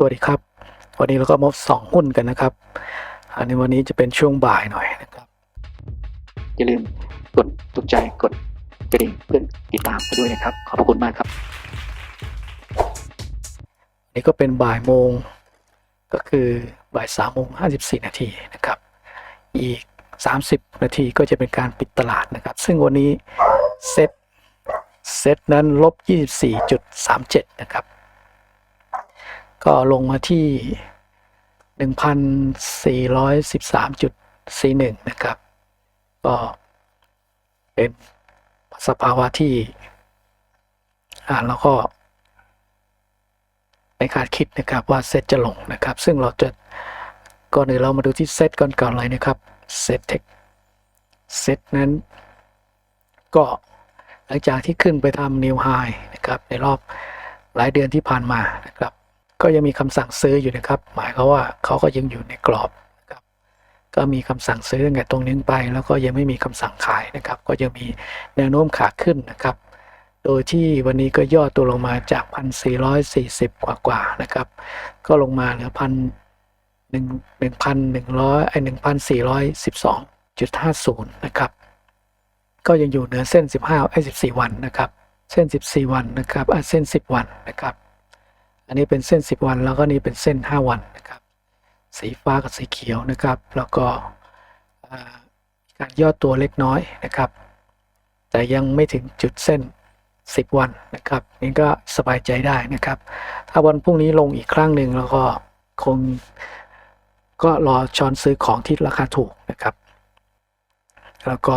สวัสดีครับ วันนี้เราก็มาสองหุ้นกันนะครับ อันนี้วันนี้จะเป็นช่วงบ่ายหน่อยนะครับ อย่าลืมกดถูกใจกดกระดิ่งเพื่อติดตามไปด้วยนะครับ ขอบพระคุณมากครับ นี่ก็เป็นบ่ายโมง ก็คือบ่ายสามโมงห้าสิบสี่นาทีนะครับ อีกสามสิบนาทีก็จะเป็นการปิดตลาดนะครับ ซึ่งวันนี้เซ็ตเซ็ตนั้นลบยี่สิบสี่จุดสามเจ็ดนะครับ ก็ลงมาที่หนึ่งพันสี่ร้อยสิบสามจุดสี่หนึ่งนะครับ ก็เป็นสภาวะที่ อ่านแล้วก็ไม่คาดคิดนะครับว่าเซตจะลงนะครับ ซึ่งเราจะก่อนอื่นเรามาดูที่เซตก่อนก่อนเลยนะครับเซตเทคเซตนั้น ก็หลังจากที่ขึ้นไปทำนิวไฮนะครับในรอบหลายเดือนที่ผ่านมานะครับ ก็ยังมีคำสั่งซื้ออยู่นะครับ หมายความว่าเขาก็ยังอยู่ในกรอบนะครับ ก็มีคำสั่งซื้อตั้งแต่ตรงนี้ไป แล้วก็ยังไม่มีคำสั่งขายนะครับ ก็ยังมีแนวโน้มขาขึ้นนะครับ โดยที่วันนี้ก็ย่อตัวลงมาจาก 1,440 กว่ากว่าๆนะครับ ก็ลงมาเหลือพันหนึ่งหนึ่งพันหนึ่งร้อยไอหนึ่งพันสี่ร้อยสิบสองจุดห้าศูนย์นะครับก็ยังอยู่เหนือเส้น 15ไอ้14 วันนะครับ เส้น 14 วันนะครับอะเส้น 10 วันนะครับ อันนี้เป็นเส้น 10 วัน แล้วก็นี่เป็นเส้น 5 วันนะครับ สีฟ้ากับสีเขียวนะครับ แล้วก็การย่อตัวเล็กน้อยนะครับ แต่ยังไม่ถึงจุดเส้น 10 วันนะครับ นี่ก็สบายใจได้นะครับ ถ้าวันพรุ่งนี้ลงอีกครั้งหนึ่งแล้วก็คงก็รอช้อนซื้อของที่ราคาถูกนะครับ แล้วก็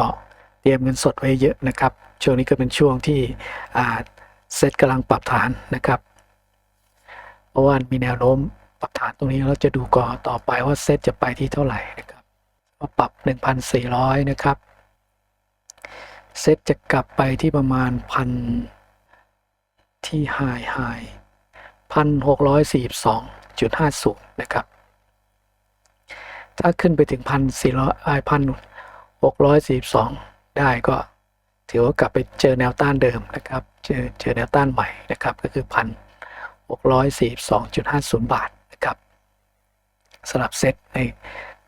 เตรียมเงินสดไว้เยอะนะครับ ช่วงนี้ก็เป็นช่วงที่เซ็ตกำลังปรับฐานนะครับ เพราะว่ามีแนวโน้มปรับฐานตรงนี้เราจะดูก่อนต่อไปว่าเซตจะไปที่เท่าไหร่นะครับว่าปรับ 1,400 นะครับ เซตจะกลับไปที่ประมาณพันที่ไฮไฮพันหกร้อยสี่สิบสองจุดห้าศูนย์นะครับ ถ้าขึ้นไปถึงพันสี่ร้อยพันหกร้อยสี่สิบสองได้ก็ถือว่ากลับไปเจอแนวต้านเดิมนะครับ เจอเจอแนวต้านใหม่นะครับก็คือพัน หกร้อยสี่สิบาทนะครับสลับเซ็ตใน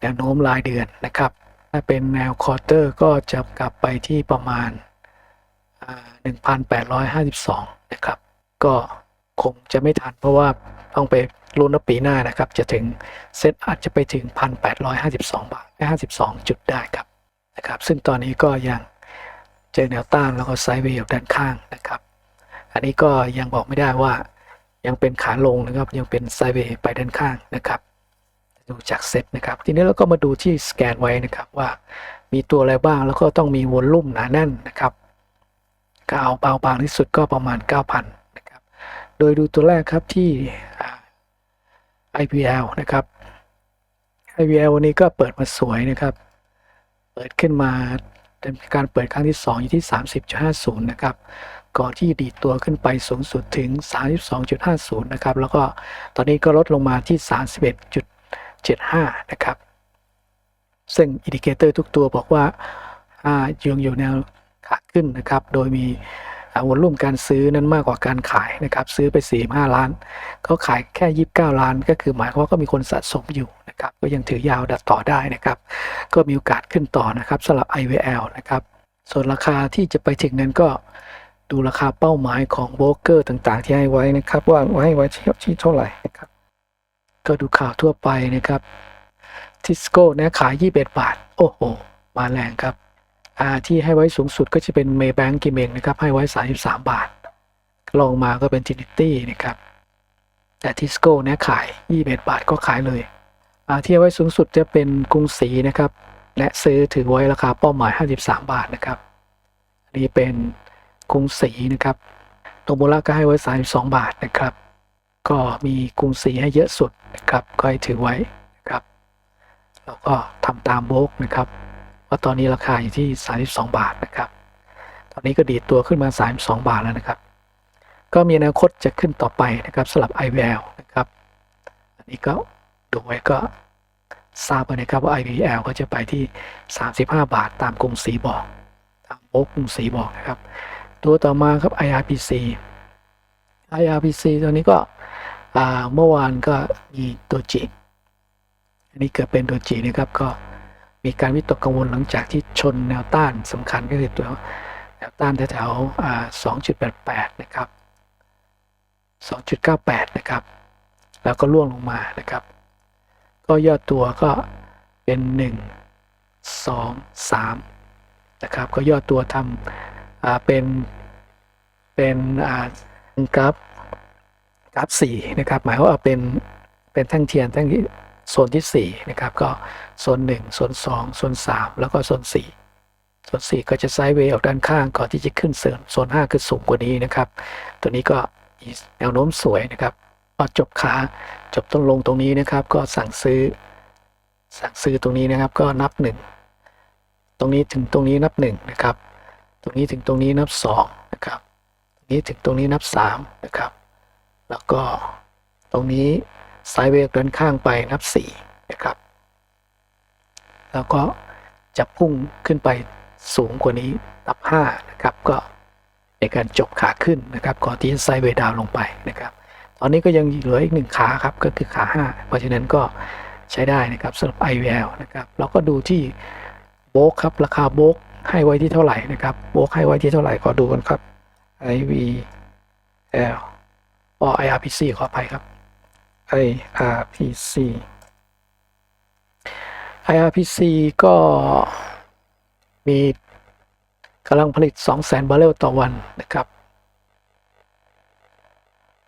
แนวโน้มรายเดือนนะครับ ถ้าเป็นแนวควอเตอร์ก็จะกลับไปที่ประมาณ 1,852 นะครับ ก็คงจะไม่ทันเพราะว่าต้องไปลุ้นว่าปีหน้านะครับ จะถึงเซ็ตอาจจะไปถึง 1,852 บาท 52 จุดได้ครับนะครับ ซึ่งตอนนี้ก็ยังเจอแนวต้านแล้วก็ไซด์เวย์ด้านข้างนะครับ อันนี้ก็ยังบอกไม่ได้ว่า ยังเป็นขาลงนะครับ ยังเป็นไซเวย์ไปด้านข้างนะครับ ดูจากเซตนะครับ ทีนี้เราก็มาดูที่สแกนไว้นะครับว่ามีตัวอะไรบ้างแล้วก็ต้องมีวอลลุ่มหนาแน่นนะครับก็เอาเบาบางที่สุดก็ประมาณ 9,000นะครับ โดยดูตัวแรกครับที่ IPL นะครับ IPL วันนี้ก็เปิดมาสวยนะครับ เปิดขึ้นมาเป็นการเปิดครั้งที่ 2 อยู่ที่ 30.50 นะครับ ก่อนที่ดีดตัวขึ้นไปสูงสุดถึง 32.50 นะครับ แล้วก็ตอนนี้ก็ลดลงมาที่ 31.75 นะครับ ซึ่งอินดิเคเตอร์ทุกตัวบอกว่าอยังอยู่แนวขาขึ้นนะครับ โดยมีอ่าวอลลุ่มการซื้อนั้นมากกว่าการขายนะครับ ซื้อไป 45 ล้าน เขาขายแค่ 29 ล้าน ก็คือหมายความว่าก็มีคนสะสมอยู่นะครับ ก็ยังถือยาวดัดต่อได้นะครับ ก็มีโอกาสขึ้นต่อนะครับสำหรับ IVL นะครับ ส่วนราคาที่จะไปถึงนั้นก็ ดูราคาเป้าหมายของโบรกเกอร์ต่างๆ ที่ให้ไว้นะครับ ว่าให้ไว้ที่เท่าไหร่นะครับ ก็ดูข่าวทั่วไปนะครับทิสโก้เนะขาย 21 บาท โอ้โห มาแรงครับอ่าที่ให้ไว้สูงสุดก็จะเป็นเมย์แบงกิเมงนะครับ ให้ไว้ 33 บาท ลองมาก็เป็นทินิตี้นะครับ แต่ทิสโก้เนี่ยขาย 21 บาทก็ขายเลยอ่าที่ให้ไว้สูงสุดจะเป็นกรุงศรีนะครับ และซื้อถือไว้ราคาเป้าหมาย 53 บาทนะครับนนี้เป็น กรุงศรีนะครับโนมูระก็ให้ไว้ 32 บาทนะครับ ก็มีกรุงศรีให้เยอะสุดนะครับก็ให้ถือไว้นะครับแล้วก็ทำตามโบกนะครับว่าตอนนี้ราคาอยู่ที่ 32 บาทนะครับ ตอนนี้ก็ดีดตัวขึ้นมา 32 บาทแล้วนะครับ ก็มีอนาคตจะขึ้นต่อไปนะครับสำหรับ IVL นะครับ อันนี้ก็ดูไว้ก็ทราบไปนะครับว่า IVL ก็จะไปที่ 35 บาทตามกรุงศรีบอกตามโบกกรุงศรีบอกนะครับ ตัวต่อมาครับ IRPC IRPC ตัวนี้ก็เมื่อวานก็มีตัวจีอันนี้เกิดเป็นตัวจีนะครับก็มีการวิตกกังวลหลังจากที่ชนแนวต้านสำคัญก็คือตัวแนวต้านแถวๆ2.88 นะครับ 2.98 นะครับ แล้วก็ล่วงลงมานะครับ ก็ยอดตัวก็เป็น 1 2 3 นะครับ ก็ย่อตัวทำ เป็นเป็นกราฟกราฟสี่นะครับ หมายว่าเป็นเป็นแท่งเทียนแท่งที่โซนที่สี่นะครับ ก็โซนหนึ่งโซนสองโซนสามแล้วก็โซนสี่โซนสี่ก็จะไซด์เวย์ออกด้านข้างก่อนที่จะขึ้นเสริมโซนห้าคือสูงกว่านี้นะครับ ตัวนี้ก็แนวโน้มสวยนะครับพอจบขาจบต้นลงตรงนี้นะครับ ก็สั่งซื้อสั่งซื้อตรงนี้นะครับ ก็นับหนึ่งตรงนี้ถึงตรงนี้นับหนึ่งนะครับ ตรงนี้ถึงตรงนี้นับสองนะครับตรงนี้ถึงตรงนี้นับสามนะครับ แล้วก็ตรงนี้ไซด์เวย์เดินข้างไปนับสี่นะครับ แล้วก็จะพุ่งขึ้นไปสูงกว่านี้นับห้านะครับก็ในการจบขาขึ้นนะครับก่อนที่จะไซด์เวดาวลงไปนะครับ ตอนนี้ก็ยังเหลืออีกหนึ่งขาครับก็คือขาห้าเพราะฉะนั้นก็ใช้ได้นะครับสำหรับ IVL นะครับเราก็ดูที่โบกครับราคาโบก ให้ไว้ที่เท่าไหร่นะครับโบกให้ไว้ที่เท่าไหร่ขอดูกันครับ IVL อ๋อ IRPC ขออภัยครับ IRPC IRPC ก็มีกำลังผลิต 200,000 บาร์เรลต่อวันนะครับ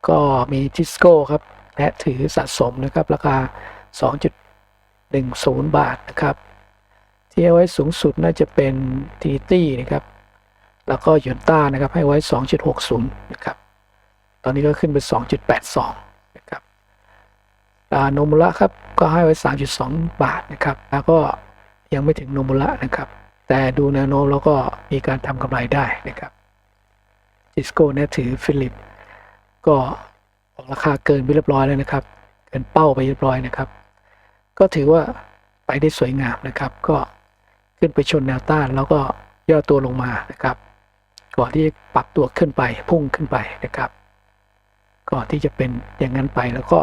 ก็มีทิสโก้ครับและถือสะสมนะครับ ราคา 2.10 บาทนะครับ ที่ให้ไว้สูงสุดน่าจะเป็นทีตี้นะครับ แล้วก็ยูนต้านะครับให้ไว้ 2.60 นะครับ ตอนนี้ก็ขึ้นไป 2.82 นะครับโนมุระครับก็ให้ไว้ 3.2 บาทนะครับ แล้วก็ยังไม่ถึงโนมุระนะครับ แต่ดูแนวโน้มแล้วก็มีการทำกำไรได้นะครับจิสโก้เนี่ยถือฟิลิปก็ออกราคาเกินไปเรียบร้อยแล้วนะครับ เกินเป้าไปเรียบร้อยนะครับ ก็ถือว่าไปได้สวยงามนะครับ ก็ ขึ้นไปชนแนวต้าน แล้วก็ย่อตัวลงมานะครับ ก่อนที่ปรับตัวขึ้นไปพุ่งขึ้นไปนะครับ ก่อนที่จะเป็นอย่างนั้นไปแล้วก็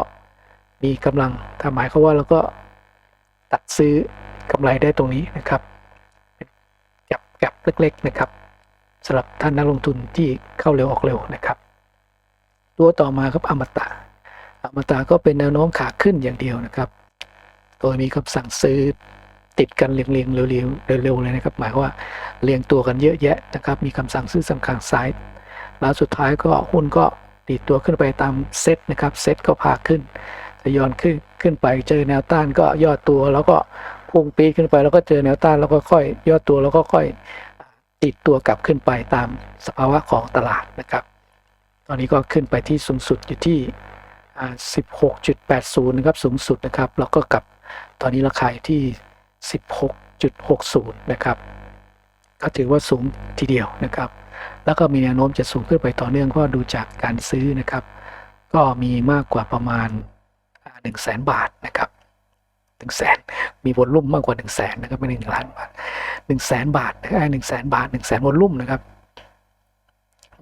มีกำลังทำหมายเขาว่าเราก็ตัดซื้อกำไรได้ตรงนี้นะครับแก็บแก็บเล็กๆนะครับสำหรับท่านนักลงทุนที่เข้าเร็วออกเร็วนะครับ ตัวต่อมาครับอมตะอมตะก็เป็นแนวโน้มขาขึ้นอย่างเดียวนะครับ โดยมีคำสั่งซื้อ ติดกันเรียงๆเร็วๆเร็วๆเลยนะครับหมายความว่าเรียงตัวกันเยอะแยะนะครับ มีคำสั่งซื้อสำคัญซ้ายแล้วสุดท้ายก็หุ้นก็ดีดตัวขึ้นไปตามเซตนะครับเซตก็พาขึ้นทยอนขึ้นขึ้นไปเจอแนวต้านก็ย่อตัวแล้วก็พุ่งปีขึ้นไปแล้วก็เจอแนวต้านแล้วก็ค่อยย่อตัวแล้วก็ค่อยติดตัวกลับขึ้นไปตามสภาวะของตลาดนะครับ ตอนนี้ก็ขึ้นไปที่สูงสุดอยู่ที่ 16.80 นะครับสูงสุดนะครับแล้วก็กลับตอนนี้ราคาอยู่ที่ 16.60 นะครับ ก็ถือว่าสูงทีเดียวนะครับ แล้วก็มีแนวโน้มจะสูงขึ้นไปต่อเนื่องเพราะดูจากการซื้อนะครับ ก็มีมากกว่าประมาณ 1 0 0 0 0แสนบาทนะครับ1 0 0 0 0แสนมีวอลลุ่มมากกว่า 1 0 0 0 0แสนนะครับไม่หนึ่งล้านบาท1 0 0 0 0แสนบาทนะครับหนึ่งแสนบาท1 0 0 0 0แสนวอลลุ่มนะครับ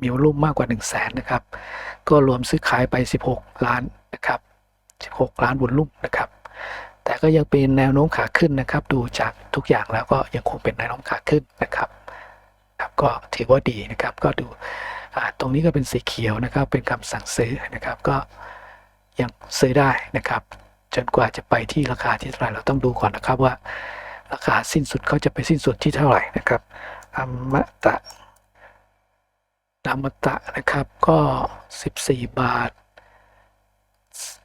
มีวอลลุ่มมากกว่า 1 0 0 0 0แสนนะครับ ก็รวมซื้อขายไป 16 ล้านนะครับ 16 ล้านวอลลุ่มนะครับ แต่ก็ยังเป็นแนวโน้มขาขึ้นนะครับ ดูจากทุกอย่างแล้วก็ยังคงเป็นแนวโน้มขาขึ้นนะครับครับก็ถือว่าดีนะครับก็ดูตรงนี้ก็เป็นสีเขียวนะครับ เป็นคำสั่งซื้อนะครับก็ยังซื้อได้นะครับ จนกว่าจะไปที่ราคาที่เท่าไหร่เราต้องดูก่อนนะครับว่า ราคาสิ้นสุดเขาจะไปสิ้นสุดที่เท่าไหร่นะครับอมตะอมตะนะครับก็ 14 บาท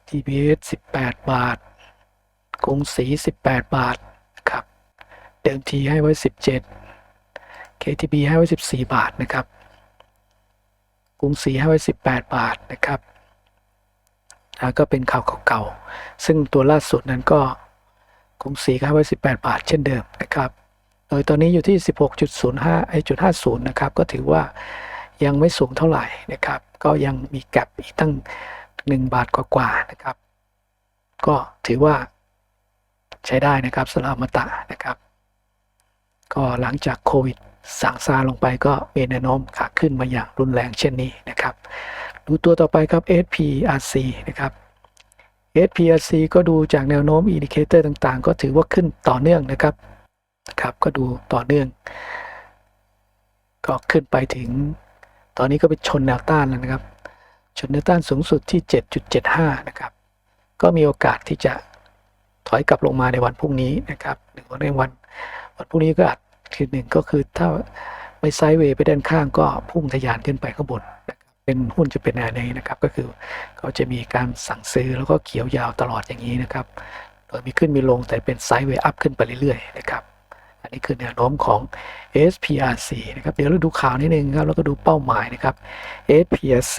TBS 18 บาท กรุงศรี18 บาทครับเดิมทีให้ไว้ 17 KTB ให้ไว้ 14 บาทนะครับกรุงศรีให้ไว้ 18 บาทนะครับอ่าก็เป็นข่าวเก่าๆ ซึ่งตัวล่าสุดนั้นก็กรุงศรีให้ไว้ 18 บาท เช่นเดิมนะครับ โดยตอนนี้อยู่ที่ 16.05ไอ้จุด50 นะครับ ก็ถือว่ายังไม่สูงเท่าไหร่นะครับ ก็ยังมีแกลบอีกตั้ง 1 บาทกว่าๆ นะครับ ก็ถือว่า ใช้ได้นะครับสำหรับอมตะนะครับ ก็หลังจากโควิดสั่งซาลงไปก็มีแนวโน้มขาขึ้นมาอย่างรุนแรงเช่นนี้นะครับ ดูตัวต่อไปครับ SPRC นะครับ SPRC ก็ดูจากแนวโน้มอินดิเคเตอร์ต่างๆ ก็ถือว่าขึ้นต่อเนื่องนะครับครับ ก็ดูต่อเนื่อง ก็ขึ้นไปถึง ตอนนี้ก็ไปชนแนวต้านแล้วนะครับ ชนแนวต้านสูงสุดที่ 7.75 นะครับ ก็มีโอกาสที่จะ ถอยกลับลงมาในวันพรุ่งนี้นะครับหรือว่าในวันวันพรุ่งนี้ก็อาจคือหนึ่งก็คือถ้าไม่ไซด์เวย์ไปด้านข้างก็พุ่งทะยานขึ้นไปข้างบนนะครับเป็นหุ้นจะเป็นแนวนี้นะครับก็คือเขาจะมีการสั่งซื้อแล้วก็เขียวยาวตลอดอย่างนี้นะครับโดยมีขึ้นมีลงแต่เป็นไซด์เวย์อัพขึ้นไปเรื่อยๆนะครับอันนี้คือแนวโน้มของ SPRC นะครับเดี๋ยวเราดูข่าวนิดนึงครับแล้วก็ดูเป้าหมายนะครับ SPRC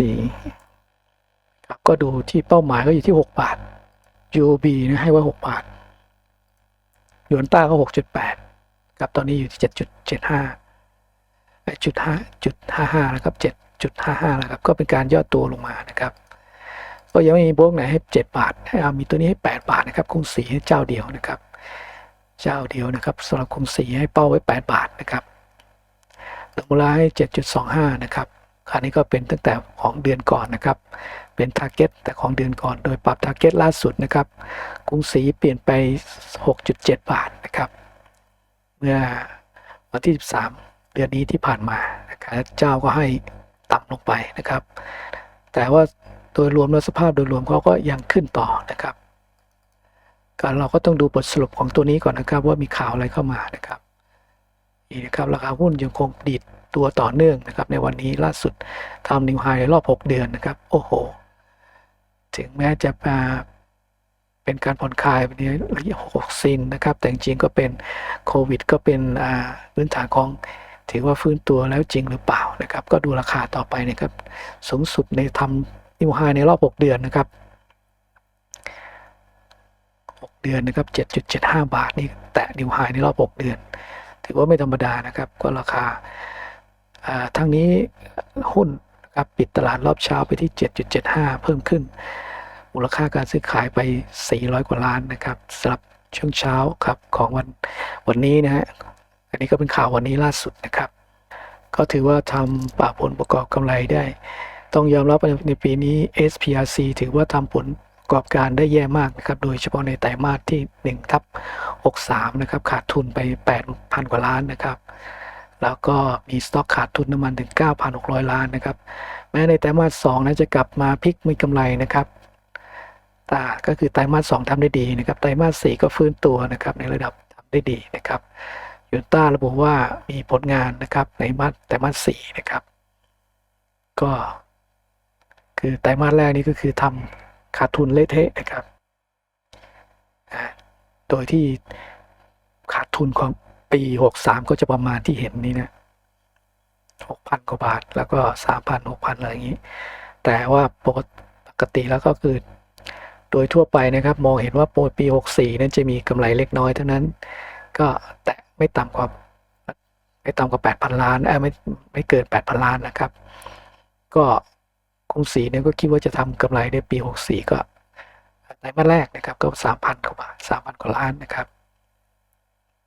ครับก็ดูที่เป้าหมายก็อยู่ที่ 6 บาท UOB นะให้ไว้6บาทหยวนต้าก็ 6.8ครับตอนนี้อยู่ที่ 7.75จุดห้าจุดห้าห้าแล้วครับ7.55แล้วครับก็เป็นการย่อตัวลงมานะครับ ก็ยังไม่มีโบกไหนให้ 7 บาทให้เอามีตัวนี้ให้ 8 บาทนะครับคงสีให้เจ้าเดียวนะครับ เจ้าเดียวนะครับสำหรับคงสีให้เป้าไว้ 8 บาทนะครับเหลือมูลค่าให้ 7.25 นะครับ อันนี้ก็เป็นตั้งแต่ของเดือนก่อนนะครับ เป็นทาร์เก็ตแต่ของเดือนก่อน โดยปรับทาร์เก็ตล่าสุดนะครับ กรุงศรีเปลี่ยนไป 6.7 บาทนะครับ เมื่อวันที่ 13 เดือนนี้ที่ผ่านมานะครับเจ้าก็ให้ต่ำลงไปนะครับ แต่ว่าโดยรวมแล้วสภาพโดยรวมเขาก็ยังขึ้นต่อนะครับการเราก็ต้องดูบทสรุปของตัวนี้ก่อนนะครับ ว่ามีข่าวอะไรเข้ามานะครับนี่นะครับราคาหุ้นยังคงดีด ตัวต่อเนื่องนะครับ ในวันนี้ล่าสุดทำนิวไฮในรอบ 6 เดือนนะครับ โอ้โห ถึงแม้จะมาเป็นการผ่อนคลายวันนี้ระยะหกซินนะครับ แต่จริงก็เป็นโควิด ก็เป็นอ่าพื้นฐานของถือว่าฟื้นตัวแล้วจริงหรือเปล่านะครับ ก็ดูราคาต่อไปนะครับ สูงสุดในทำนิวไฮในรอบ 6 เดือนนะครับ 6 เดือนนะครับ 7.75 บาทนี่แตะนิวไฮในรอบ 6 เดือน ถือว่าไม่ธรรมดานะครับ ก็ราคา ทั้งนี้หุ้นนะครับปิดตลาดรอบเช้าไปที่ 7.75 เพิ่มขึ้น มูลค่าการซื้อขายไป 400 กว่าล้านนะครับสำหรับช่วงเช้าครับของวันวันนี้นะฮะอันนี้ก็เป็นข่าววันนี้ล่าสุดนะครับ ก็ถือว่าทำป่าผลประกอบกำไรได้ ต้องยอมรับในปีนี้ SPRC ถือว่าทำผลประกอบการได้แย่มากนะครับ โดยเฉพาะในไตรมาสที่1ทับ63 นะครับ ขาดทุนไป 8,000 กว่าล้านนะครับ แล้วก็มีสต็อกขาดทุนน้ำมันถึง 9,600 ล้านนะครับ แม้ในไตรมาส2นะจะกลับมาพลิกมีกำไรนะครับแตาก็คือไตรมาส2ทำได้ดีนะครับ ไตรมาส4ก็ฟื้นตัวนะครับในระดับทำได้ดีนะครับยูนต้าระบุว่ามีผลงานนะครับในมาสไตรมาสสี่นะครับ ก็ คือไตรมาสแรกนี้ก็คือทำขาดทุนเละเทะนะครับ โดยที่ขาดทุนของ ปีหกสามก็จะประมาณที่เห็นนี้นะหกพันกว่าบาท แล้วก็สามพันหกพันอะไรอย่างนี้ แต่ว่าปกติแล้วก็คือ โดยทั่วไปนะครับ มองเห็นว่าปีหกสี่นั้นจะมีกำไรเล็กน้อยเท่านั้น ก็แตะไม่ต่ำกว่าไม่ต่ำกว่า 8,000 ล้านเออไม่ไม่เกิน 8,000 ล้านนะครับ ก็กรุงศรีเนี่ยก็คิดว่าจะทำกำไรในปี 64 ก็ไตรมาสแรกนะครับก็ 3,000 กว่าบาท3,000 กว่าล้านนะครับ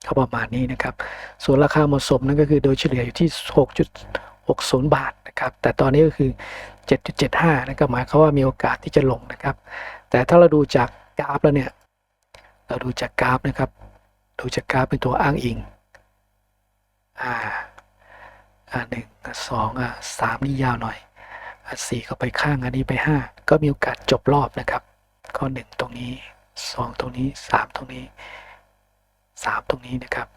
ก็ประมาณนี้นะครับ ส่วนราคาเหมาะสมนั่นก็คือโดยเฉลี่ยอยู่ที่ 6.60 บาทนะครับ แต่ตอนนี้ก็คือ 7.75นะครับหมายความว่ามีโอกาสที่จะลงนะครับ แต่ถ้าเราดูจากกราฟแล้วเนี่ย เราดูจากกราฟนะครับ ดูจากกราฟเป็นตัวอ้างอิง อ่า อ่าหนึ่งอะสองอะสามนี่ยาวหน่อยอะสี่ก็ไปข้างอันนี้ไปห้าก็มีโอกาสจบรอบนะครับข้อหนึ่งตรงนี้สองตรงนี้สามตรงนี้ สามตรงนี้นะครับ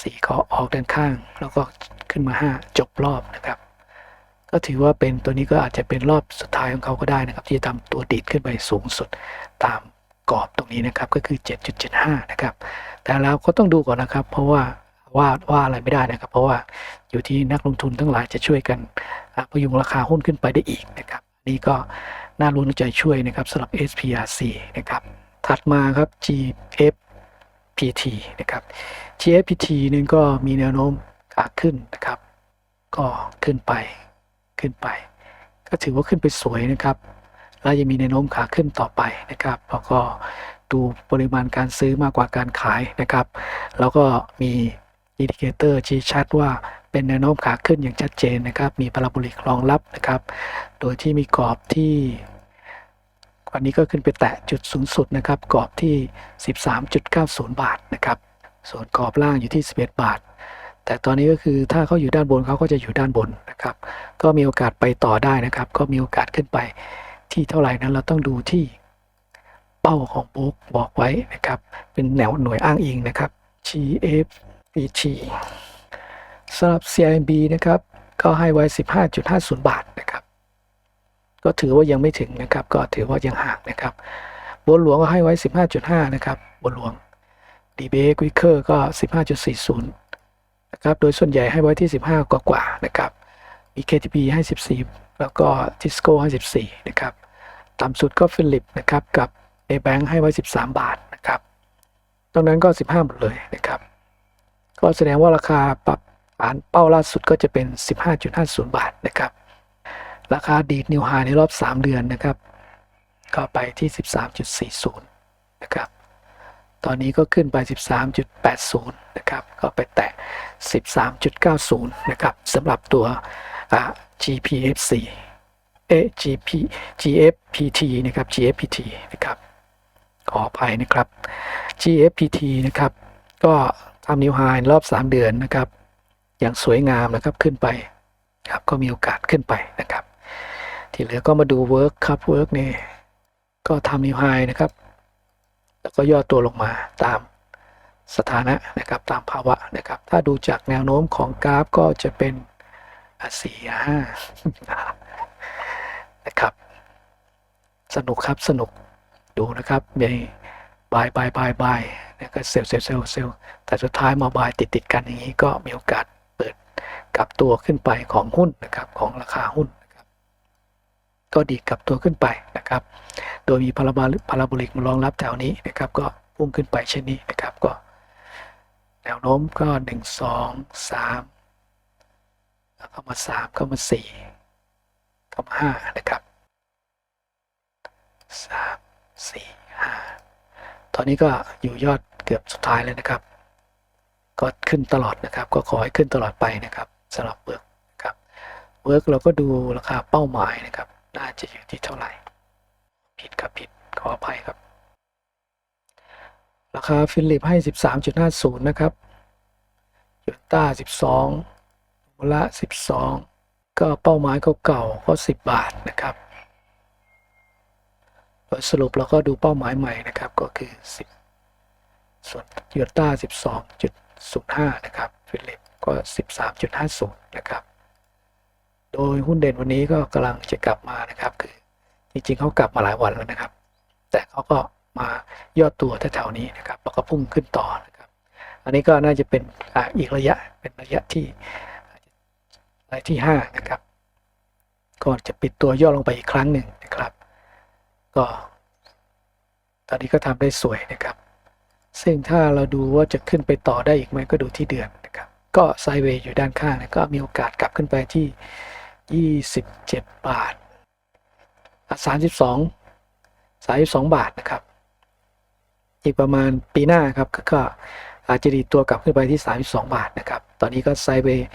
สี่ก็ออกด้านข้าง แล้วก็ขึ้นมาห้าจบรอบนะครับ ก็ถือว่าเป็นตัวนี้ก็อาจจะเป็นรอบสุดท้ายของเขาก็ได้นะครับ ที่จะทำตัวดีดขึ้นไปสูงสุดตามกรอบตรงนี้นะครับก็คือ 7.75 นะครับ แต่เราก็ต้องดูก่อนนะครับ เพราะว่าว่าว่าอะไรไม่ได้นะครับ เพราะว่าอยู่ที่นักลงทุนทั้งหลายจะช่วยกันพยุงราคาหุ้นขึ้นไปได้อีกนะครับ นี่ก็น่ารุ้นใจช่วยนะครับสำหรับ SPRC นะครับ ถัดมาครับ GF GFPT นะครับ GFPT นึงก็มีแนวโน้มขาขึ้นนะครับ ก็ขึ้นไปขึ้นไป ก็ถือว่าขึ้นไปสวยนะครับ แล้วยังมีแนวโน้มขาขึ้นต่อไปนะครับแล้วก็ดูปริมาณการซื้อมากกว่าการขายนะครับ แล้วก็มีอินดิเคเตอร์ชี้ชัดว่าเป็นแนวโน้มขาขึ้นอย่างชัดเจนนะครับ มีพาราโบลิกรองรับนะครับ โดยที่มีกรอบที่ วันนี้ก็ขึ้นไปแตะจุดสูงสุดนะครับกรอบที่ 13.90 บาทนะครับส่วนกรอบล่างอยู่ที่ 11 บาท แต่ตอนนี้ก็คือถ้าเขาอยู่ด้านบนเขาก็จะอยู่ด้านบนนะครับ ก็มีโอกาสไปต่อได้นะครับ ก็มีโอกาสขึ้นไปที่เท่าไหร่นั้นเราต้องดูที่เป้าของบุ๊กบอกไว้นะครับ เป็นแนวหน่วยอ้างอิงนะครับ GFPT สำหรับ CIMB นะครับ ก็ให้ไว้ 15.50 บาทนะครับ ก็ถือว่ายังไม่ถึงนะครับ ก็ถือว่ายังห่างนะครับบัวหลวงก็ให้ไว้ 15.5 นะครับบัวหลวง DB q u i c k e r ก็ 15.40 นะครับ โดยส่วนใหญ่ให้ไว้ที่ 15 กว่ากว่านะครับมี KTB ให้ 14 แล้วก็ Tisco ให้ 14 นะครับ ต่ำสุดก็ฟิลิปนะครับ กับ A-Bank ให้ไว้ 13 บาทนะครับตรงนั้นก็ 15 หมดเลยนะครับ ก็แสดงว่าราคาปรับฐานเป้าล่าสุดก็จะเป็น 15.50 บาทนะครับ ราคาดีดนิวไฮในรอบ 3 เดือนนะครับ ก็ไปที่ 13.40 นะครับ ตอนนี้ก็ขึ้นไป 13.80 นะครับ ก็ไปแตะ 13.90 นะครับสำหรับตัวอ่า GPFC เอ GP GFPT นะครับ GFPT นะครับ ขออภัยนะครับ GFPT นะครับ ก็ทำนิวไฮรอบ 3 เดือนนะครับ อย่างสวยงามนะครับขึ้นไปครับก็มีโอกาสขึ้นไปนะครับ ที่เหลือก็มาดู Work ครับ Work นี่ก็ทำนิวไฮนะครับ แล้วก็ย่อตัวลงมาตามสถานะนะครับตามภาวะนะครับ ถ้าดูจากแนวโน้มของกราฟก็จะเป็นสี่ห้านะครับ สนุกครับสนุกดูนะครับมีบายบายบายบายแล้วก็เซลล์เซลล์เซลล์เซลล์แต่สุดท้ายมาบายติดติดกันอย่างนี้ก็มีโอกาสเปิดกลับตัวขึ้นไปของหุ้นนะครับของราคาหุ้น ก็ดีกลับตัวขึ้นไปนะครับ โดยมีพาราบาพาราโบลิกมารองรับแถวนี้นะครับ ก็พุ่งขึ้นไปเช่นนี้นะครับก็แนวโน้มก็หนึ่งสองสามแล้วก็มาสามก็มาสี่ก็มาห้านะครับสามสี่ห้าตอนนี้ก็อยู่ยอดเกือบสุดท้ายแล้วนะครับ ก็ขึ้นตลอดนะครับ ก็ขอให้ขึ้นตลอดไปนะครับสำหรับเวิร์กนะครับเวิร์กเราก็ดูราคาเป้าหมายนะครับ น่าจะอยู่ที่เท่าไหร่ ผิดครับผิดขออภัยครับ ราคาฟิลิปให้ 13.50 นะครับยูต้า 12มูละ12 ก็เป้าหมายเก่าๆก็ 10 บาทนะครับโดยสรุปเราก็ดูเป้าหมายใหม่นะครับก็คือ 10 ส่วนยูต้า 12.05 นะครับ ฟิลิปก็ 13.50 นะครับ โดยหุ้นเด่นวันนี้ก็กำลังจะกลับมานะครับ คือจริงๆเขากลับมาหลายวันแล้วนะครับ แต่เขาก็มาย่อตัวแถวๆนี้นะครับแล้วก็พุ่งขึ้นต่อนะครับ อันนี้ก็น่าจะเป็นออีกระยะเป็นระยะที่ระยะที่ห้านะครับก่อนจะปิดตัวย่อลงไปอีกครั้งหนึ่งนะครับ ก็ ตอนนี้ก็ทำได้สวยนะครับ ซึ่งถ้าเราดูว่าจะขึ้นไปต่อได้อีกไหมก็ดูที่เดือนนะครับ ก็ไซเวย์อยู่ด้านข้างนะก็มีโอกาสกลับขึ้นไปที่ 27บาทสามสิบสองสามสิบสองบาทนะครับ อีกประมาณปีหน้าครับก็อาจจะดีตัวกลับขึ้นไปที่สามสิบสองบาทนะครับ ตอนนี้ก็ไซด์เวย์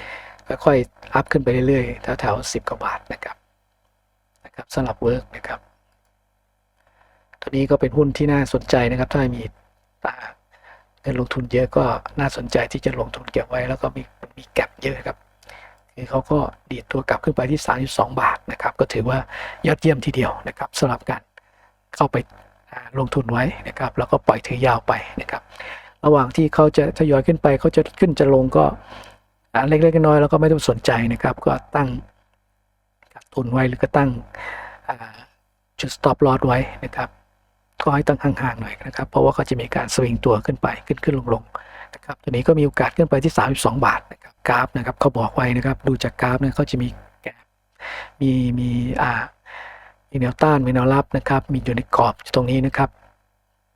ค่อยๆอัพขึ้นไปเรื่อยๆแถวแถวสิบกว่าบาทนะครับนะครับสำหรับเวิร์กนะครับ ตัวนี้ก็เป็นหุ้นที่น่าสนใจนะครับ ถ้ามีอ่าเงินลงทุนเยอะก็น่าสนใจที่จะลงทุนเก็บไว้ แล้วก็มีมีแก็บเยอะครับ เขาก็ดีดตัวกลับขึ้นไปที่ 32 บาทนะครับ ก็ถือว่ายอดเยี่ยมทีเดียวนะครับสำหรับการเข้าไปลงทุนไว้นะครับ แล้วก็ปล่อยถือยาวไปนะครับ ระหว่างที่เขาจะทยอยขึ้นไปเขาจะขึ้นจะลงก็เล็กๆน้อยๆแล้วก็ไม่ต้องสนใจนะครับ ก็ตั้งกักทุนไว้หรือก็ตั้งจุด stop loss ไว้นะครับ ก็ให้ตั้งห่างๆหน่อยนะครับ เพราะว่าเขาจะมีการสวิงตัวขึ้นไปขึ้นขึ้นลงลงๆ นะครับตัวนี้ก็มีโอกาสขึ้นไปที่ 32 บาทนะครับกราฟนะครับเขาบอกไว้นะครับ ดูจากกราฟเนี่ยเขาจะมีแกมีมีอ่ามีแนวต้านมีแนวรับนะครับ มีอยู่ในกรอบตรงนี้นะครับ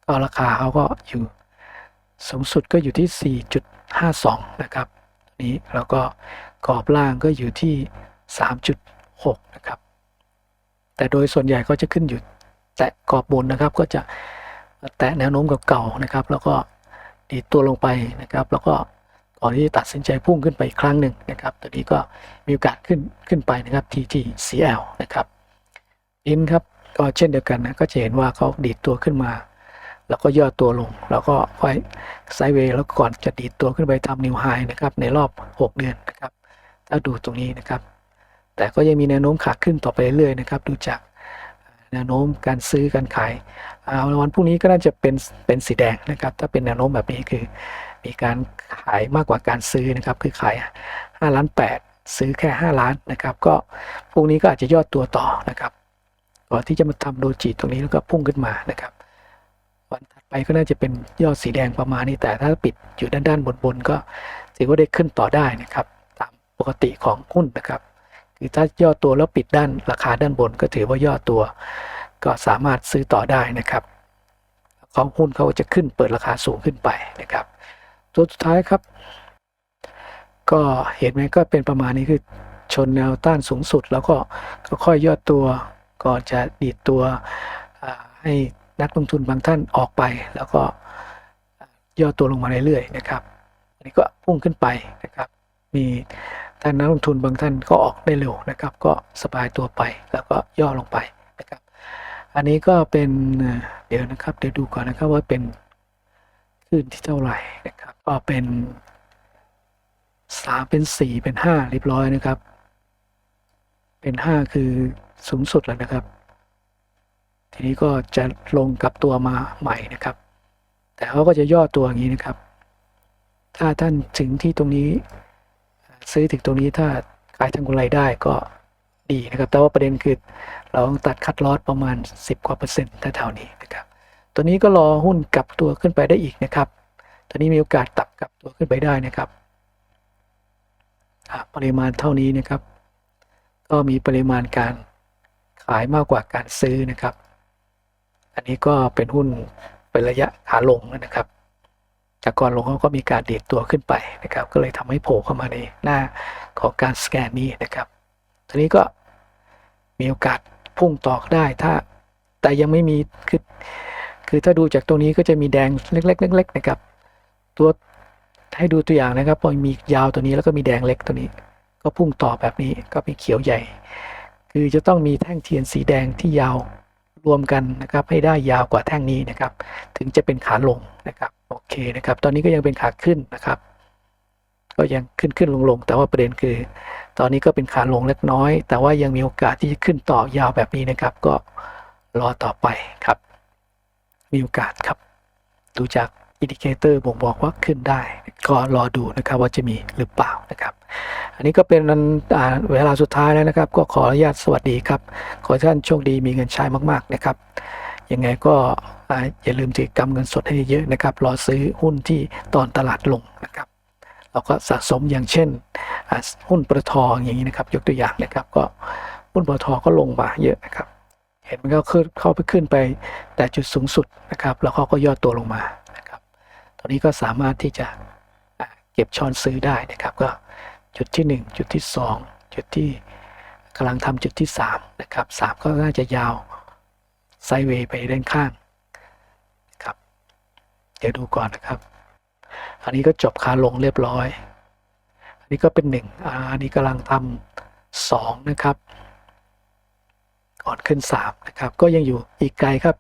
ก็ราคาเขาก็อยู่สูงสุดก็อยู่ที่ 4.52 นะครับนี้แล้วก็กรอบล่างก็อยู่ที่ 3.6 นะครับ แต่โดยส่วนใหญ่ก็จะขึ้นอยู่แตะกรอบบนนะครับก็จะแตะแนวโน้มเก่าๆนะครับ แล้วก็ ดีดตัวลงไปนะครับ แล้วก็ก่อนที่จะตัดสินใจพุ่งขึ้นไปอีกครั้งหนึ่งนะครับ ตัวนี้ก็มีโอกาสขึ้นขึ้นไปนะครับ TTCL นะครับอินครับก็เช่นเดียวกันนะก็จะเห็นว่าเขาดีดตัวขึ้นมา แล้วก็ย่อตัวลง แล้วก็ค่อยไซด์เวย์แล้วก่อนจะดีดตัวขึ้นไปทำนิวไฮนะครับในรอบ 6 เดือนนะครับถ้าดูตรงนี้นะครับ แต่ก็ยังมีแนวโน้มขาขึ้นต่อไปเรื่อยๆนะครับ ดูจาก แนวโน้มการซื้อการขายอาวันพรุ่งนี้ก็น่าจะเป็นเป็นสีแดงนะครับ ถ้าเป็นแนวโน้มแบบนี้คือ มีการขายมากกว่าการซื้อนะครับ คือขาย5ล้าน8ซื้อแค่ 5 ล้านนะครับ ก็พรุ่งนี้ก็อาจจะย่อตัวต่อนะครับก่อนที่จะมาทำโดจิตรงนี้แล้วก็พุ่งขึ้นมานะครับ วันถัดไปก็น่าจะเป็นยอดสีแดงประมาณนี้แต่ถ้าปิดอยู่ด้านด้านบนๆก็ถือว่าได้ขึ้นต่อได้นะครับ ตามปกติของหุ้นนะครับ คือถ้าย่อตัวแล้วปิดด้านราคาด้านบนก็ถือว่าย่อตัว ก็สามารถซื้อต่อได้นะครับ ของหุ้นเขาจะขึ้นเปิดราคาสูงขึ้นไปนะครับ ตัวสุดท้ายครับ ก็เห็นไหมก็เป็นประมาณนี้คือชนแนวต้านสูงสุด แล้วก็ค่อยย่อตัวก่อนจะดีดตัวให้นักลงทุนบางท่านออกไป แล้วก็ย่อตัวลงมาเรื่อยๆนะครับ อันนี้ก็พุ่งขึ้นไปนะครับ มีานนักลงทุนบางท่านก็ออกได้เร็วนะครับ ก็สบายตัวไปแล้วก็ย่อลงไปนะครับ อันนี้ก็เป็นเดี๋ยวนะครับเดี๋ยวดูก่อนนะครับว่าเป็นขึ้นที่เท่าไหร่นะครับ ก็เป็นสามเป็นสี่เป็นห้าเรียบร้อยนะครับ เป็นห้าคือสูงสุดแล้วนะครับ ทีนี้ก็จะลงกลับตัวมาใหม่นะครับ แต่เขาก็จะย่อตัวอย่างนี้นะครับ ถ้าท่านถึงที่ตรงนี้ ซื้อถึงตรงนี้ถ้าขายทางกำไรได้ก็ดีนะครับ แต่ว่าประเด็นคือเราต้องตัดคัดลอสประมาณ 10 กว่าเปอร์เซ็นต์แถวนี้นะครับ ตัวนี้ก็รอหุ้นกลับตัวขึ้นไปได้อีกนะครับ ตัวนี้มีโอกาสตับกลับตัวขึ้นไปได้นะครับอะปริมาณเท่านี้นะครับ ก็มีปริมาณการขายมากกว่าการซื้อนะครับ อันนี้ก็เป็นหุ้นเป็นระยะขาลงนะครับ จากก่อนลงเขาก็มีการดีดตัวขึ้นไปนะครับ ก็เลยทำให้โผล่เข้ามาในหน้าของการสแกนนี้นะครับทีนี้ก็มีโอกาสพุ่งต่อได้ถ้าแต่ยังไม่มีคือคือถ้าดูจากตรงนี้ก็จะมีแดงเล็กๆเล็กๆนะครับ ตัวให้ดูตัวอย่างนะครับพอมียาวตัวนี้แล้วก็มีแดงเล็กตัวนี้ ก็พุ่งต่อแบบนี้ก็มีเขียวใหญ่ คือจะต้องมีแท่งเทียนสีแดงที่ยาวรวมกันนะครับ ให้ได้ยาวกว่าแท่งนี้นะครับ ถึงจะเป็นขาลงนะครับ โอเคนะครับ ตอนนี้ก็ยังเป็นขาขึ้นนะครับ ก็ยังขึ้นขึ้นลงลงแต่ว่าประเด็นคือ ตอนนี้ก็เป็นขาลงเล็กน้อย แต่ว่ายังมีโอกาสที่จะขึ้นต่อยาวแบบนี้นะครับ ก็รอต่อไปครับ มีโอกาสครับ ดูจากอินดิเคเตอร์บ่งบอกว่าขึ้นได้ ก็รอดูนะครับว่าจะมีหรือเปล่านะครับ อันนี้ก็เป็นเวลาสุดท้ายแล้วนะครับ ก็ขออนุญาตสวัสดีครับ ขอท่านโชคดีมีเงินใช้มาก ๆ นะครับ ยังไงก็อย่าลืมถือกำเงินสดให้เยอะนะครับ รอซื้อหุ้นที่ตอนตลาดลงนะครับ เราก็สะสมอย่างเช่น หุ้นปตทอย่างนี้นะครับ ยกตัวอย่างนะครับ ก็หุ้นปตทก็ลงมาเยอะนะครับ เห็นมันก็ขึ้นเข้าไปขึ้นไปแต่จุดสูงสุดนะครับ แล้วเขาก็ย่อตัวลงมานะครับ ตอนนี้ก็สามารถที่จะเก็บช้อนซื้อได้นะครับ ก็จุดที่ 1 จุดที่ 2 จุดที่กำลังทำจุดที่ 3 นะครับ 3 ก็น่าจะยาว ไซเวย์ไปด้านข้างครับเดี๋ยวดูก่อนนะครับ อันนี้ก็จบขาลงเรียบร้อย อันนี้ก็เป็นหนึ่งอันนี้กำลังทำสองนะครับก่อนขึ้นสามนะครับ ก็ยังอยู่อีกไกลครับ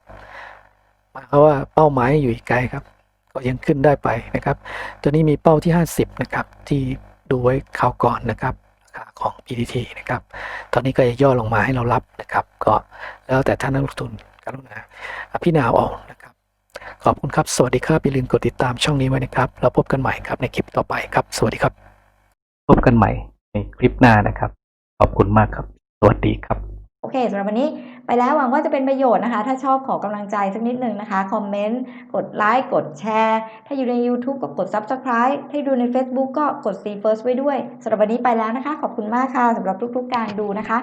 หมายความว่าเป้าหมายอยู่อีกไกลครับ ก็ยังขึ้นได้ไปนะครับ ตัวนี้มีเป้าที่ 50 นะครับ ที่ดูไว้คราวก่อนนะครับราคาของ PTT นะครับ ตอนนี้ก็จะย่อลงมาให้เรารับนะครับ ก็แล้วแต่ท่านนักลงทุน กรุณาพิจารณาเอานะครับ ขอบคุณครับ สวัสดีครับ อย่าลืมกดติดตามช่องนี้ไว้นะครับ เราพบกันใหม่ครับในคลิปต่อไปครับ สวัสดีครับ พบกันใหม่ในคลิปหน้านะครับ ขอบคุณมากครับ สวัสดีครับ โอเคสำหรับวันนี้ไปแล้วหวังว่าจะเป็นประโยชน์นะคะ ถ้าชอบขอกำลังใจสักนิดหนึ่งนะคะ คอมเมนต์ กดไลค์ กดแชร์ ถ้าอยู่ใน YouTube ก็กด Subscribe ถ้าดูใน Facebook ก็กด See First ไว้ด้วยสำหรับวันนี้ไปแล้วนะคะ ขอบคุณมากค่ะสำหรับทุกๆ การดูนะคะ